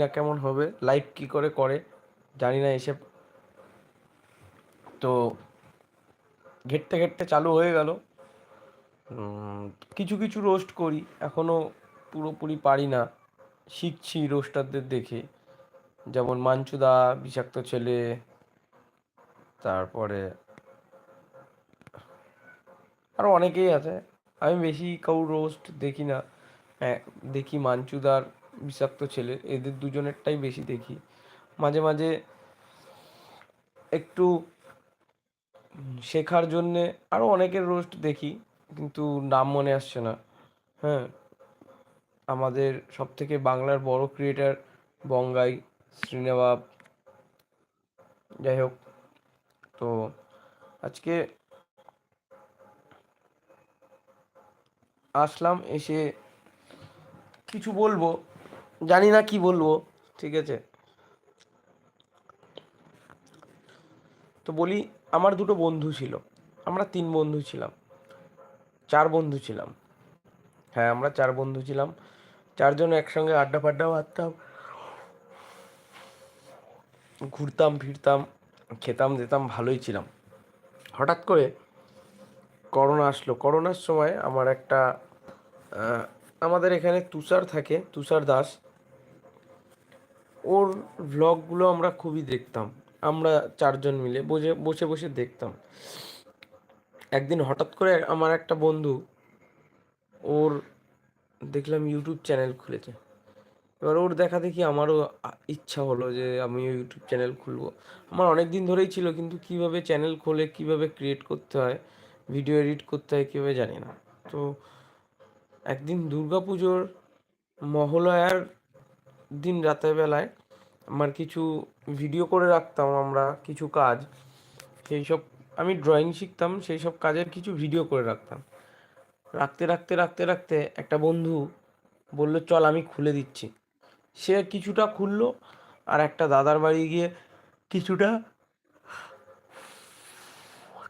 না কেমন হবে লাইভ কি করে করে, জানি না এসে। তো ঘেটতে ঘেটতে চালু হয়ে গেল। কিছু কিছু রোস্ট করি এখনও পুরোপুরি পারি না। শিখছি রোস্টারদের দেখে। যেমন মাঞ্চুদা বিষাক্ত ছেলে, তারপরে আরও অনেকেই আছে। আমি বেশি কাউ রোস্ট দেখি না। হ্যাঁ দেখি মাঞ্চুদার বিষাক্ত ছেলে, এদের দুজনেরটাই বেশি দেখি। মাঝে মাঝে একটু শেখার জন্যে আরও অনেকের রোস্ট দেখি, কিন্তু নাম মনে আসছে না। হ্যাঁ আমাদের সব থেকে বাংলার বড় ক্রিয়েটার বঙ্গাই, শ্রীনবাব যাই হোক তো আজকে আসলাম, এসে কিছু বলব। জানি না কি বলব, ঠিক আছে? তো বলি, আমার দুটো বন্ধু ছিল। আমরা তিন বন্ধু ছিলাম। চার বন্ধু ছিলাম। হ্যাঁ আমরা চার বন্ধু ছিলাম। চারজন একসঙ্গে আড্ডা ফাড্ডা মারতাম ঘুরতাম, ফিরতাম, খেতাম, যেতাম, ভালোই ছিলাম। হঠাৎ করে করোনা আসলো। করোনার সময় আমার একটা আমাদের এখানে তুষার থাকে, তুষার দাস। ওর ভ্লগগুলো আমরা খুবই দেখতাম। আমরা চারজন মিলে বসে বসে বসে দেখতাম। একদিন হঠাৎ করে আমার একটা বন্ধু ওর দেখলাম ইউটিউব চ্যানেল খুলেছে। এবার ওর দেখা দেখি আমারও ইচ্ছা হলো যে আমিও ইউটিউব চ্যানেল খুলবো। আমার অনেক দিন ধরেই ছিল, কিন্তু কীভাবে চ্যানেল খোলে, কীভাবে ক্রিয়েট করতে হয় ভিডিও এডিট করতে হয়, কীভাবে জানি না। তো একদিন দুর্গাপুজোর মহালয়ার দিন রাতের বেলায় আমার কিছু ভিডিও করে রাখতাম আমরা, কিছু কাজ। সেই সব আমি ড্রয়িং শিখতাম, সেই সব কাজের কিছু ভিডিও করে রাখতাম। রাখতে রাখতে রাখতে রাখতে একটা বন্ধু বলল, চল আমি খুলে দিচ্ছি। সে কিছুটা খুললো আর একটা দাদার বাড়ি গিয়ে কিছুটা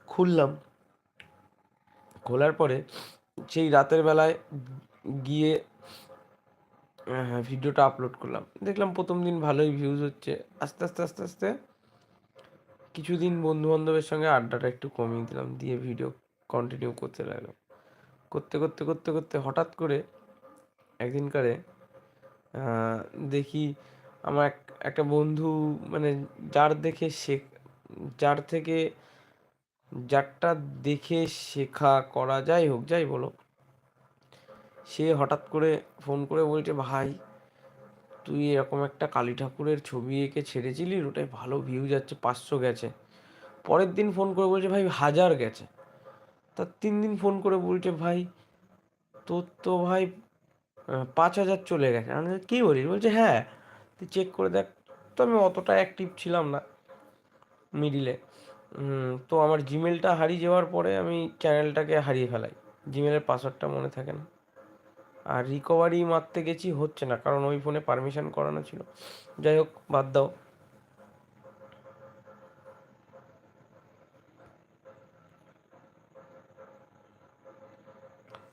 খুললাম। খোলার পরে সেই রাতের বেলায় গিয়ে ভিডিওটা আপলোড করলাম। দেখলাম প্রথম দিন ভালোই ভিউজ হচ্ছে। আস্তে আস্তে আস্তে আস্তে কিছুদিন বন্ধু বান্ধবের সঙ্গে আড্ডাটা একটু কমিয়ে দিলাম, দিয়ে ভিডিও কন্টিনিউ করতে লাগলাম। করতে করতে করতে করতে হঠাৎ করে একদিনকারে দেখি আমার এক, একটা বন্ধু মানে যার দেখে শেখ যার থেকে, যারটা দেখে শেখা করা যাই হোক, যাই বলো সে হঠাৎ করে ফোন করে বলছে, ভাই, তুই এরকম একটা কালী ঠাকুরের ছবি এঁকে ছেড়েছিলি ওটাই ভালো ভিউ যাচ্ছে, পাঁচশো গেছে। পরের দিন ফোন করে বলছে, ভাই, হাজার গেছে। তার তিন দিন ফোন করে বলছে, ভাই, তোর তো ভাই পাঁচ হাজার চলে গেছে। আমি কী বলিস? বলছে হ্যাঁ তুই চেক করে দেখ। তো আমি অতটা অ্যাক্টিভ ছিলাম না মিডিলে তো আমার জিমেলটা হারিয়ে যাওয়ার পরে আমি চ্যানেলটাকে হারিয়ে ফেলাই। জিমেলের পাসওয়ার্ডটা মনে থাকে না। আর রিকভারি মারতে গেছি হচ্ছে না, কারণ ওই ফোনে পারমিশন করানো ছিল। যাই হোক, বাদ দাও।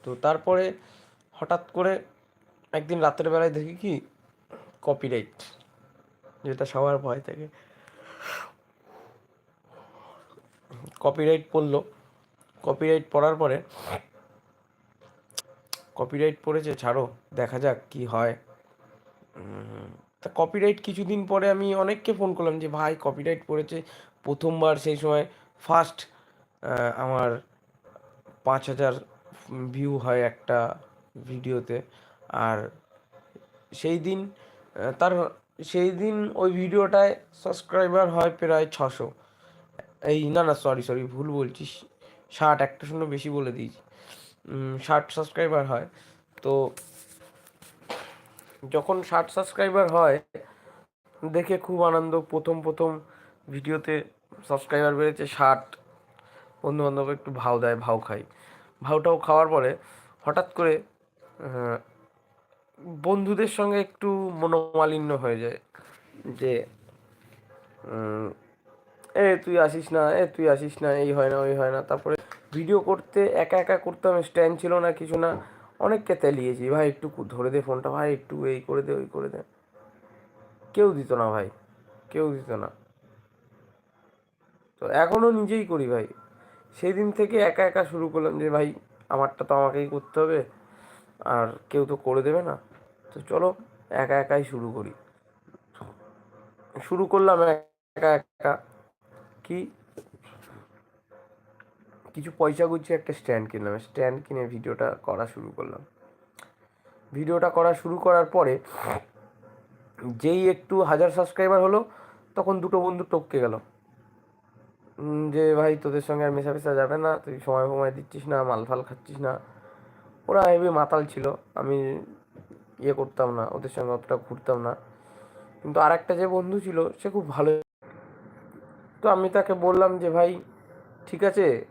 তো তারপরে হঠাৎ করে একদিন রাতের বেলায় দেখি কি? কপিরাইট যেটা সবার ভয় থাকে। কপিরাইট পড়ল। কপিরাইট পড়ার পরে কপিরাইট পড়েছে, ছাড়ো, দেখা যাক কি হয়। তা কপিরাইট কিছুদিন পরে আমি অনেককে ফোন করলাম যে, ভাই কপিরাইট পড়েছে। প্রথমবার সেই সময় ফার্স্ট আমার পাঁচ হাজার ভিউ হয় একটা ভিডিওতে। আর সেই দিন তার সেই দিন ওই ভিডিওটায় সাবস্ক্রাইবার হয় প্রায় ছশো। এই, না না সরি সরি ভুল বলছি ষাট একটা শূন্য বেশি বলে দিয়েছি। ষাট সাবস্ক্রাইবার হয়। তো যখন ষাট সাবস্ক্রাইবার হয়, দেখে খুব আনন্দ। প্রথম প্রথম ভিডিওতে সাবস্ক্রাইবার বেড়েছে ষাট। বন্ধু বান্ধব একটু ভাও দেয়, ভাও খাই ভাওটাও খাওয়ার পরে হঠাৎ করে বন্ধুদের সঙ্গে একটু মনোমালিন্য হয়ে যায় যে এ, তুই আসিস না, এ, তুই আসিস না, এই হয় না, ওই হয় না। তারপরে ভিডিও করতে, একা একা করতাম স্ট্যান্ড ছিল না, কিছু না। অনেককে তেলিয়েছি, ভাই, একটু ধরে দে ফোনটা ভাই, একটু এই করে দে, ওই করে দে। কেউ দিত না, ভাই, কেউ দিত না। তো এখনও নিজেই করি, ভাই। সেই দিন থেকে একা একা শুরু করলাম যে, ভাই, আমারটা তো আমাকেই করতে হবে, আর কেউ তো করে দেবে না। তো চলো, একা একাই শুরু করি। শুরু করলাম একা একা। কি? কিছু পয়সা গুছিয়ে একটা স্ট্যান্ড কিনলাম। স্ট্যান্ড কিনে ভিডিওটা করা শুরু করলাম। ভিডিওটা করা শুরু করার পরে যেই একটু হাজার সাবস্ক্রাইবার হলো, তখন দুটো বন্ধু টপকে গেল। যে, ভাই, তোদের সঙ্গে আর মেশা ফেসা যাবে না, তুই সময় সময় দিচ্ছিস না, মাল ফাল খাচ্ছিস না। ওরা হেবি মাতাল ছিল, আমি ইয়ে করতাম না, ওদের সঙ্গে অতটা ঘুরতাম না। কিন্তু আর একটা যে বন্ধু ছিল, সে খুব ভালো। তো আমি তাকে বললাম যে, ভাই ঠিক আছে?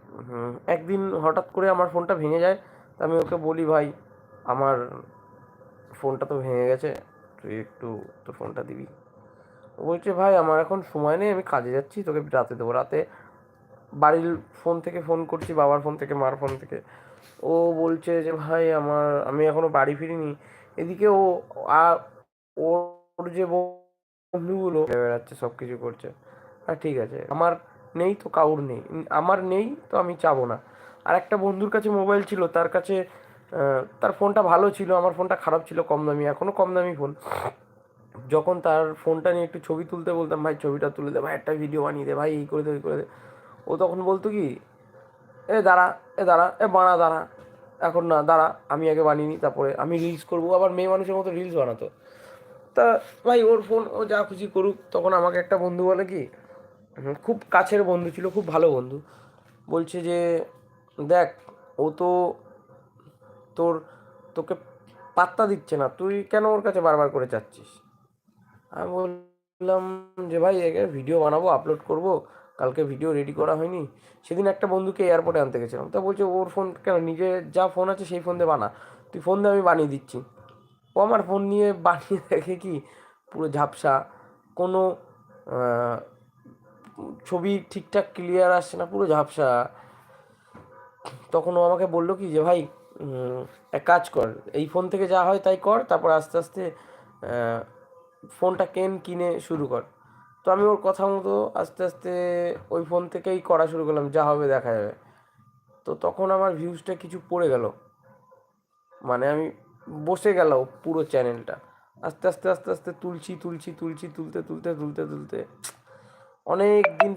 একদিন হঠাৎ করে আমার ফোনটা ভেঙে যায়, তো আমি ওকে বলি, ভাই, আমার ফোনটা তো ভেঙে গেছে, তুই একটু তোর ফোনটা দিবি। বলছে, ভাই, আমার এখন সময় নেই, আমি কাজে যাচ্ছি, তোকে রাতে দেবো। রাতে বাড়ির ফোন থেকে ফোন করছি, বাবার ফোন থেকে, মার ফোন থেকে। ও বলছে যে, ভাই, আমার, আমি এখনও বাড়ি ফিরিনি। এদিকে ও, আ- ওর যে বন্ধুগুলো, বেড়াচ্ছে সব কিছু করছে। হ্যাঁ ঠিক আছে। আমার নেই তো কাউর নেই। আমার নেই তো আমি চাবো না। আর একটা বন্ধুর কাছে মোবাইল ছিল, তার কাছে তার ফোনটা ভালো ছিল, আমার ফোনটা খারাপ ছিল, কম দামি এখনও কম দামি ফোন। যখন তার ফোনটা নিয়ে একটু ছবি তুলতে বলতাম, ভাই, ছবিটা তুলে দে, ভাই, একটা ভিডিও বানিয়ে দে, ভাই, এই করে দে, ওই করে দে। ও তখন বলতো কি, এ, দাঁড়া এ দাঁড়া, এ বানা দাঁড়া, এখন না, দাঁড়া, আমি আগে বানিয়ে নিই তারপরে আমি রিলস করব। আবার মেয়ে মানুষের মতো রিলস বানাতো। তা, ভাই, ওর ফোন ও যা খুশি করুক, তখন আমাকে একটা বন্ধু বলে কি খুব কাছের বন্ধু ছিল, খুব ভালো বন্ধু। বলছে যে, দেখ, ও তো তোর, তোকে পাত্তা দিচ্ছে না, তুই কেন ওর কাছে বারবার করে চাচ্ছিস আমি বললাম যে, ভাই, একে ভিডিও বানাবো আপলোড করব, কালকে ভিডিও রেডি করা হয়নি। সেদিন একটা বন্ধুকে এয়ারপোর্টে আনতে গেছিলাম। তা বলছে, ওর ফোন কেন, নিজে যা ফোন আছে সেই ফোন দিয়ে বানা, তুই ফোন দিয়ে আমি বানিয়ে দিচ্ছি। ও আমার ফোন নিয়ে বানিয়ে দেখে কি, পুরো ঝাপসা, কোনো ছবি ঠিকঠাক ক্লিয়ার আসছে না, পুরো ঝাপসা। তখন ও আমাকে বলল কি যে, ভাই এক কাজ কর, এই ফোন থেকে যা হয় তাই কর, তারপর আস্তে আস্তে ফোনটা কেন কিনে শুরু কর। তো আমি ওর কথা মতো আস্তে আস্তে ওই ফোন থেকেই করা শুরু করলাম, যা হবে দেখা যাবে। তো তখন আমার ভিউজটা কিছু পড়ে গেল। মানে আমি বসে গেল পুরো চ্যানেলটা আস্তে আস্তে আস্তে আস্তে তুলছি তুলছি তুলছি, তুলতে তুলতে তুলতে তুলতে। অনেক দিন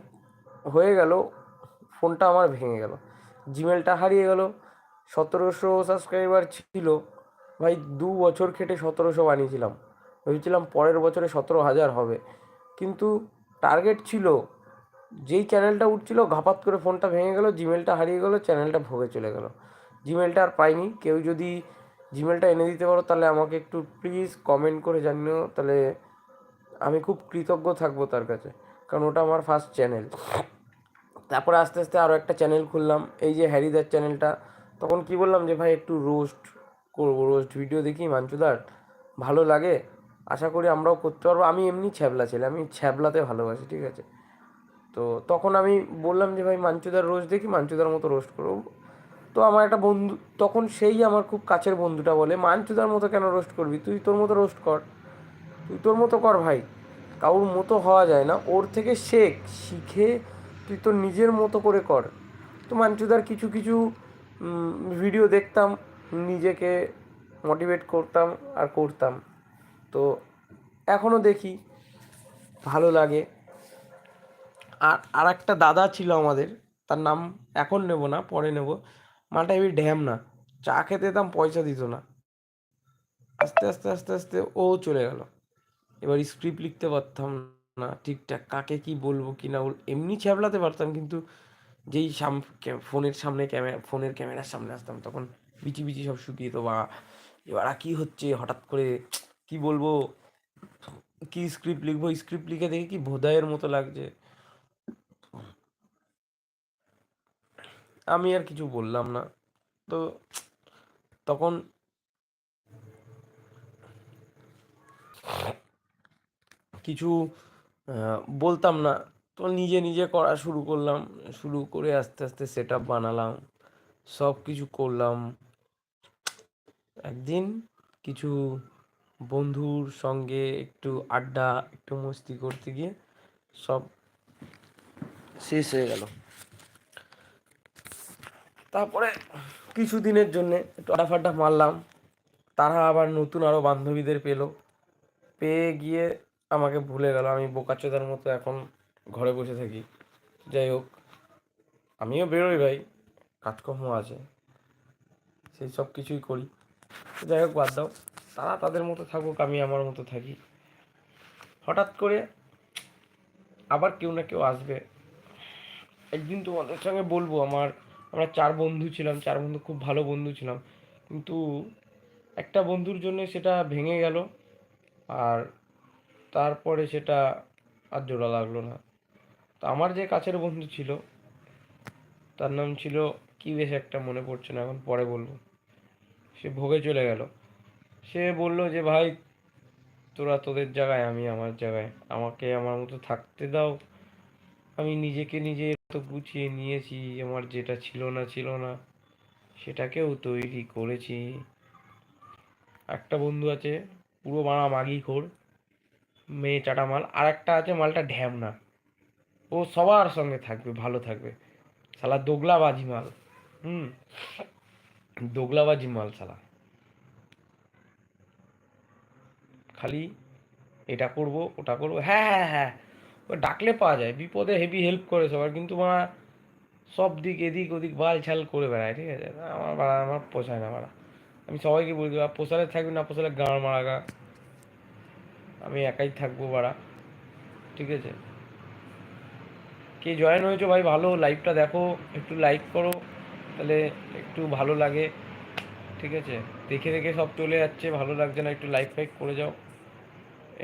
হয়ে গেল, ফোনটা আমার ভেঙে গেল। জিমেলটা হারিয়ে গেল। সতেরোশো সাবস্ক্রাইবার ছিল। ভাই, দু বছর খেটে সতেরোশো বানিয়েছিলাম। ভেবেছিলাম পরের বছরে সতেরো হাজার হবে। কিন্তু টার্গেট ছিল। যেই চ্যানেলটা উঠছিল, ঘাপাত করে ফোনটা ভেঙে গেল জিমেলটা হারিয়ে গেল চ্যানেলটা ভোগে চলে গেল। জিমেলটা আর পাইনি। কেউ যদি জিমেলটা এনে দিতে পারো, তাহলে আমাকে একটু প্লিজ কমেন্ট করে জানিও। তাহলে আমি খুব কৃতজ্ঞ থাকব তার কাছে। কারণ ওটা আমার ফার্স্ট চ্যানেল তারপরে আস্তে আস্তে আরও একটা চ্যানেল খুললাম। এই যে হ্যারিদার চ্যানেলটা তখন কি বললাম যে, ভাই, একটু রোস্ট করব রোস্ট ভিডিও দেখি, মাঞ্চুদার। ভালো লাগে। আশা করি আমরাও করতে পারব। আমি এমনি ছ্যাবলা ছেলে, আমি ছ্যাবলাতে ভালোবাসি, ঠিক আছে? তো তখন আমি বললাম যে, ভাই, মাঞ্চুদার রোস্ট দেখি, মাঞ্চুদার মতো রোস্ট করব। তো আমার একটা বন্ধু, তখন সেই আমার খুব কাছের বন্ধুটা বলে, মাঞ্চুদার মতো কেন রোস্ট করবি? তুই তোর মতো রোস্ট কর। তুই তোর মতো কর, ভাই। কারোর মতো হওয়া যায় না। ওর থেকে শেখ, শিখে তুই তোর নিজের মতো করে কর। তো মাঞ্চুদার কিছু কিছু ভিডিও দেখতাম, নিজেকে মোটিভেট করতাম আর করতাম। তো এখনও দেখি, ভালো লাগে। আর আর একটা দাদা ছিল আমাদের, তার নাম এখন নেব না, পরে নেব। মাটা হেবি ড্যাম না, চা খেতে যেতাম, পয়সা দিত না। আস্তে আস্তে আস্তে আস্তে ও চলে গেল। এবার স্ক্রিপ্ট লিখতে পারতাম না, ঠিকঠাক কাকে কি বলব, কি না বলব, এমনি ছ্যাবলাতে পারতাম কিন্তু যেই সাম ফোনের সামনে ক্যামেরা ফোনের ক্যামেরার সামনে আসতাম তখন বিচি বিচি সব শুকিয়ে তো বা এবার কি হচ্ছে? হঠাৎ করে কি বলব, কি স্ক্রিপ্ট লিখব স্ক্রিপ্ট লিখে দেখে কি ভোদাইয়ের মতো লাগছে। আমি আর কিছু বললাম না। তো তখন কিছু বলতাম না। তো নিজে নিজে করা শুরু করলাম। শুরু করে আস্তে আস্তে সেট আপ বানালাম। সব কিছু করলাম। একদিন কিছু বন্ধুর সঙ্গে একটু আড্ডা, একটু মস্তি করতে গিয়ে সব শেষ হয়ে গেল। তারপরে কিছু দিনের জন্যে একটু আড্ডা মারলাম। তারা আবার নতুন আরও বান্ধবীদের পেল। পেয়ে গিয়ে আমাকে ভুলে গেল। আমি বোকাচোদার মতো এখন ঘরে বসে থাকি। যাই হোক, আমিও বেরোই ভাই, কাজকর্ম আছে, সেই সব কিছুই করি। যাই হোক, বাদ দাও। তারা তাদের মতো থাকুক, আমি আমার মতো থাকি। হঠাৎ করে আবার কেউ না কেউ আসবে। একদিন তোমাদের সঙ্গে বলব, আমার, আমরা চার বন্ধু ছিলাম, চার বন্ধু খুব ভালো বন্ধু ছিলাম। কিন্তু একটা বন্ধুর জন্য সেটা ভেঙে গেল। আর তারপরে সেটা আর জোড়া লাগল না। তো আমার যে কাছের বন্ধু ছিল, তার নাম ছিল কি বেশ একটা মনে পড়ছে না, এখন পরে বলব। সে ভোগে চলে গেল। সে বলল যে, ভাই, তোরা তোদের জায়গায়, আমি আমার জায়গায়। আমাকে আমার মতো থাকতে দাও। আমি নিজেকে নিজে তো গুছিয়ে নিয়েছি, আমার যেটা ছিল না ছিল না, সেটাকেও তৈরি করেছি। একটা বন্ধু আছে, পুরো মারা মাগি খোর। মেয়ে চাটা মাল আর একটা আছে মালটা ঢ্যামনা। ও সবার সঙ্গে থাকবে, ভালো থাকবে। শালা দোগলাবাজি মাল, হুম? দোগলাবাজি মাল শালা। খালি এটা করব, ওটা করব হ্যাঁ হ্যাঁ হ্যাঁ ও ডাকলে পাওয়া যায়, বিপদে হেভি হেল্প করে সবার, কিন্তু মা সব দিক এদিক ওদিক বাল ছাল করে বেড়ায়, ঠিক আছে? আমার বাড়া, আমার পোষায় না বাড়া। আমি সবাইকে বলি পোষালে থাকবি না, পোষালে গাঁড় মারা গা। আমি একাই থাকব বাড়া। ঠিক আছে? কে জয়েন হয়েছো ভাই? ভালো লাইভটা দেখো একটু লাইক করো তাহলে একটু ভালো লাগে। ঠিক আছে? দেখে দেখে সব চলে যাচ্ছে ভালো লাগছে না একটু লাইক ফাইক করে যাও।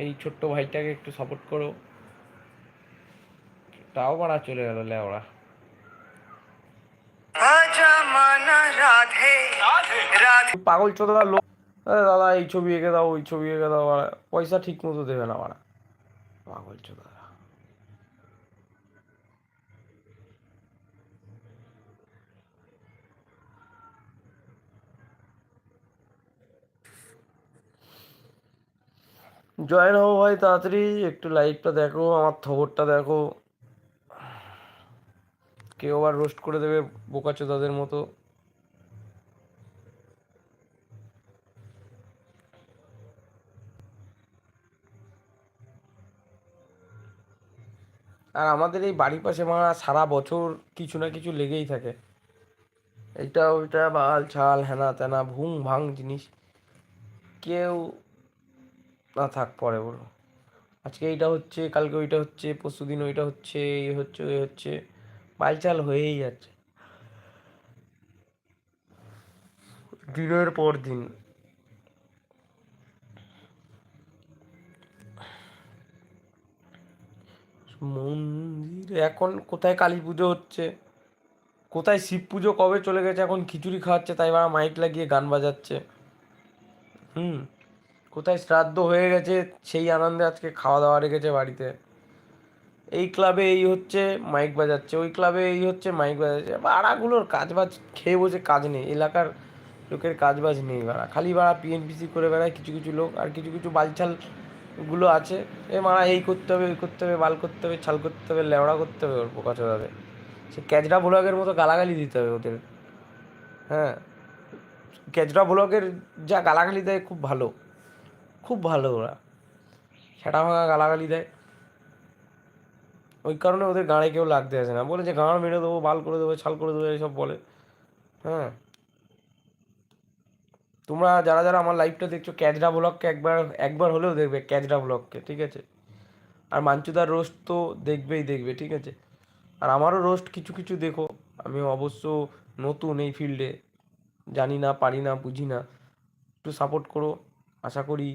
এই ছোট্ট ভাইটাকে একটু সাপোর্ট করো। তাও বাড়া চলে গেল লেওড়া পাগল চোদা লোক। আরে দাদা, এই ছবি এঁকে দাও, ওই ছবি এঁকে দাও বাড়া পয়সা ঠিক মতো দেবে না বাড়া পাগল চোদা জয়েন হব ভাই তাড়াতাড়ি, একটু লাইভটা দেখো, আমার খবরটা দেখো। কেউ আবার রোস্ট করে দেবে বোকাচোদাদের মতো। আর আমাদের এই বাড়ির পাশে মারা সারা বছর কিছু না কিছু লেগেই থাকে। এইটা, ওইটা, বাল, ছাল, হেনা, তেনা, ভুং, ভাং জিনিস কেউ না থাক পরে বলো। আজকে এইটা হচ্ছে, কালকে ওইটা হচ্ছে, পরশু দিন ওইটা হচ্ছে এই হচ্ছে, ওই হচ্ছে বালচাল হয়েই যাচ্ছে। দিনের পর দিন। মন্দির, এখন কোথায় কালী পুজো হচ্ছে? কোথায় শিব পুজো কবে চলে গেছে? এখন খিচুড়ি খাওয়াচ্ছে, তাই বারা মাইক লাগিয়ে গান বাজাচ্ছে। হুম, কোথায় শ্রাদ্ধ হয়ে গেছে, সেই আনন্দে আজকে খাওয়া দাওয়া রেখেছে বাড়িতে। এই ক্লাবে এই হচ্ছে মাইক বাজাচ্ছে, ওই ক্লাবে এই হচ্ছে মাইক বাজাচ্ছে। বাড়াগুলোর কাজ বাজ খেয়ে বসে কাজ নেই, এলাকার লোকের কাজ বাজ নেই বাড়া। খালি বাড়া পিএনপিসি করে বেড়ায় কিছু কিছু লোক, আর কিছু কিছু বালছাল গুলো আছে। এ মারা এই করতে হবে, ওই করতে হবে, বাল করতে হবে, ছাল করতে হবে লেওড়া করতে হবে ওর পোকা সে ক্যাচরা ব্লগের মতো গালাগালি দিতে হবে ওদের। হ্যাঁ ক্যাচরা ব্লগের যা গালাগালি দেয় খুব ভালো। খুব ভালো ওরা। সেটা ভাঙা গালাগালি দেয়। ওই কারণে ওদের গাঁড়ে কেউ লাগতে আসে না। বলে যে গাঁড় মেরে দেবো, বাল করে দেবো, ছাল করে দেবো এইসব বলে। হ্যাঁ। তোমরা যারা যারা আমার লাইভটা দেখছ ক্যাচরা ব্লগকে একবার একবার হলেও দেখবে ক্যাচরা ব্লগকে ঠিক আছে? আর মাঞ্চুদার রোস্ট তো দেখবেই দেখবে, ঠিক আছে? আর আমারও রোস্ট কিছু কিছু দেখো। আমি অবশ্য নতুন এই ফিল্ডে জানি না, পারি না, বুঝি না। একটু সাপোর্ট করো। আশা করি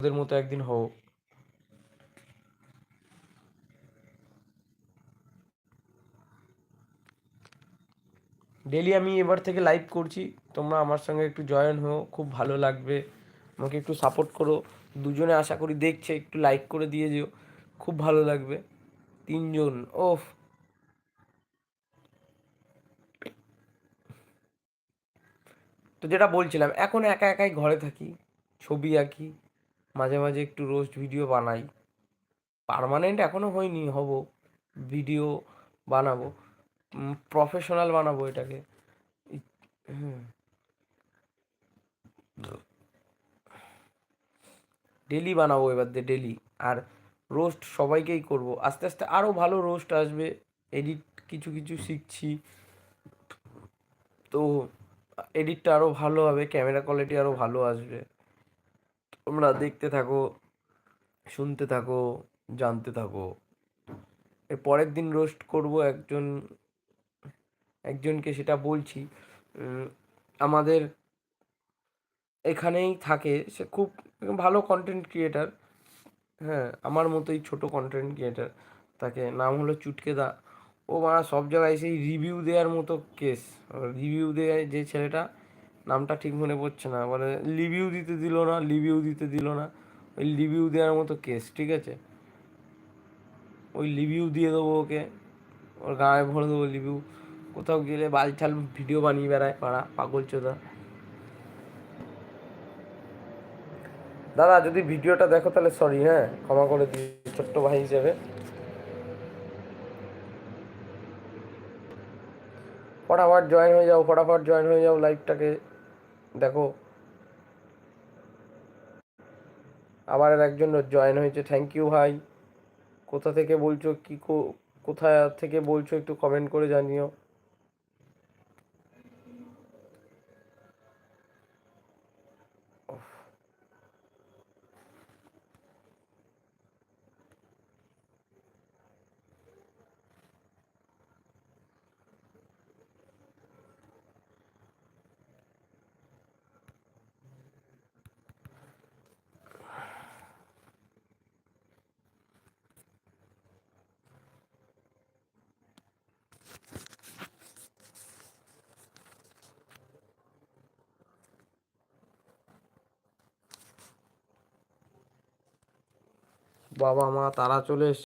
ওদের মতো একদিন হও ডেলি আমি এবার থেকে লাইভ করছি। তোমরা আমার সঙ্গে একটু জয়েন হও, খুব ভালো লাগবে। আমাকে একটু সাপোর্ট করো। দুজনে আশা করি দেখছে, একটু লাইক করে দিয়ে যেও। খুব ভালো লাগবে। তিনজন, ওফ। তো যেটা বলছিলাম, এখন একা একাই ঘরে থাকি, ছবি আঁকি, মাঝে মাঝে একটু রোস্ট ভিডিও বানাই। পার্মানেন্ট এখনও হয়নি, হব ভিডিও বানাবো। প্রফেশনাল বানাবো এটাকে। ডেলি বানাবো এবার দিয়ে ডেলি আর রোস্ট সবাইকেই করব। আস্তে আস্তে আরও ভালো রোস্ট আসবে। এডিট কিছু কিছু শিখছি। তো এডিটটা আরও ভালো হবে ক্যামেরা কোয়ালিটি আরও ভালো আসবে। তোমরা দেখতে থাকো, শুনতে থাকো, জানতে থাকো। এর পরের দিন রোস্ট করব একজন একজনকে সেটা বলছি আমাদের এখানেই থাকে। সে খুব ভালো কন্টেন্ট ক্রিয়েটার হ্যাঁ আমার মতোই ছোট কন্টেন্ট ক্রিয়েটার তাকে নাম হলো চুটকেদা। ও মারা সব জায়গায় সেই রিভিউ দেওয়ার মতো কেস রিভিউ দেয় যে ছেলেটা, নামটা ঠিক মনে পড়ছে না। মানে রিভিউ দিতে দিল না রিভিউ দিতে দিল না। ওই রিভিউ দেওয়ার মতো কেস ঠিক আছে? ওই রিভিউ দিয়ে দেবো ওকে। ওর গায়ে ভরে দেবো রিভিউ কোথাও গেলে বালছাল ভিডিও বানিয়ে বেড়ায় পাড়া, পাগল চোদা। দাদা, যদি ভিডিওটা দেখো তাহলে সরি হ্যাঁ? ক্ষমা করে দিই ছোট্ট ভাই হিসেবে। ফটাফট জয়েন হয়ে যাও, ফটাফট জয়েন হয়ে যাও লাইভটাকে দেখো। আবার একজন জয়েন হয়েছে থ্যাংক ইউ ভাই। কোথা থেকে বলছো, কি কো- কোথা থেকে বলছো একটু কমেন্ট করে জানিও। বাবা মা তারা চলে